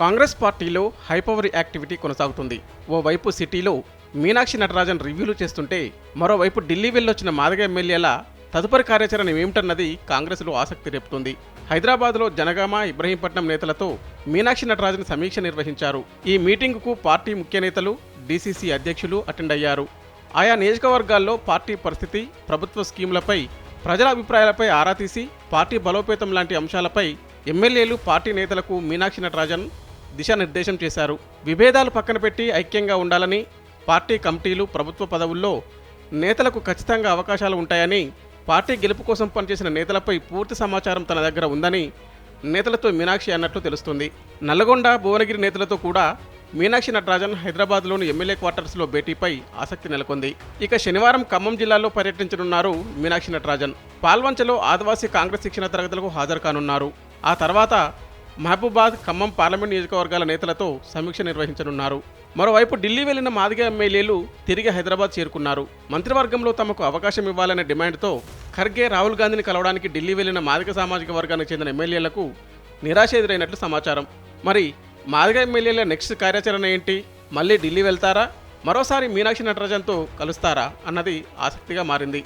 కాంగ్రెస్ పార్టీలో high power activity కొనసాగుతుంది. ఓవైపు సిటీలో మీనాక్షి నటరాజన్ రివ్యూలు చేస్తుంటే మరోవైపు ఢిల్లీ వెళ్ళొచ్చిన మాదగ ఎమ్మెల్యేల తదుపరి కార్యాచరణ ఏమిటన్నది కాంగ్రెస్లో ఆసక్తి రేపుతుంది. హైదరాబాద్లో జనగామ ఇబ్రహీంపట్నం నేతలతో మీనాక్షి నటరాజన్ సమీక్ష నిర్వహించారు. ఈ మీటింగుకు పార్టీ ముఖ్య నేతలు డీసీసీ అధ్యక్షులు అటెండ్ అయ్యారు. ఆయా నియోజకవర్గాల్లో పార్టీ పరిస్థితి ప్రభుత్వ స్కీములపై ప్రజల అభిప్రాయాలపై ఆరా తీసి పార్టీ బలోపేతం లాంటి అంశాలపై ఎమ్మెల్యేలు పార్టీ నేతలకు మీనాక్షి నటరాజన్ దిశానిర్దేశం చేశారు. విభేదాలు పక్కన పెట్టి ఐక్యంగా ఉండాలని పార్టీ కమిటీలు ప్రభుత్వ పదవుల్లో నేతలకు ఖచ్చితంగా అవకాశాలు ఉంటాయని పార్టీ గెలుపు కోసం పనిచేసిన నేతలపై పూర్తి సమాచారం తన దగ్గర ఉందని నేతలతో మీనాక్షి అన్నట్లు తెలుస్తుంది. నల్లగొండ భువనగిరి నేతలతో కూడా మీనాక్షి నటరాజన్ హైదరాబాద్లోని ఎమ్మెల్యే క్వార్టర్స్లో భేటీపై ఆసక్తి నెలకొంది. ఇక శనివారం ఖమ్మం జిల్లాలో పర్యటించనున్నారు మీనాక్షి నటరాజన్. పాల్వంచలో ఆదివాసీ కాంగ్రెస్ శిక్షణ తరగతులకు హాజరు కానున్నారు. ఆ తర్వాత మహబూబాద్ ఖమ్మం పార్లమెంట్ నియోజకవర్గాల నేతలతో సమీక్ష నిర్వహించనున్నారు. మరోవైపు ఢిల్లీ వెళ్ళిన మాదిగ ఎమ్మెల్యేలు తిరిగి హైదరాబాద్ చేరుకున్నారు. మంత్రివర్గంలో తమకు అవకాశం ఇవ్వాలనే డిమాండ్తో ఖర్గే రాహుల్ గాంధీని కలవడానికి ఢిల్లీ వెళ్ళిన మాదిగ సామాజిక వర్గానికి చెందిన ఎమ్మెల్యేలకు నిరాశ ఎదురైనట్లు సమాచారం. మరి మాదిగ ఎమ్మెల్యేల నెక్స్ట్ కార్యాచరణ ఏంటి? మళ్ళీ ఢిల్లీ వెళ్తారా? మరోసారి మీనాక్షి నటరాజన్తో కలుస్తారా? అన్నది ఆసక్తిగా మారింది.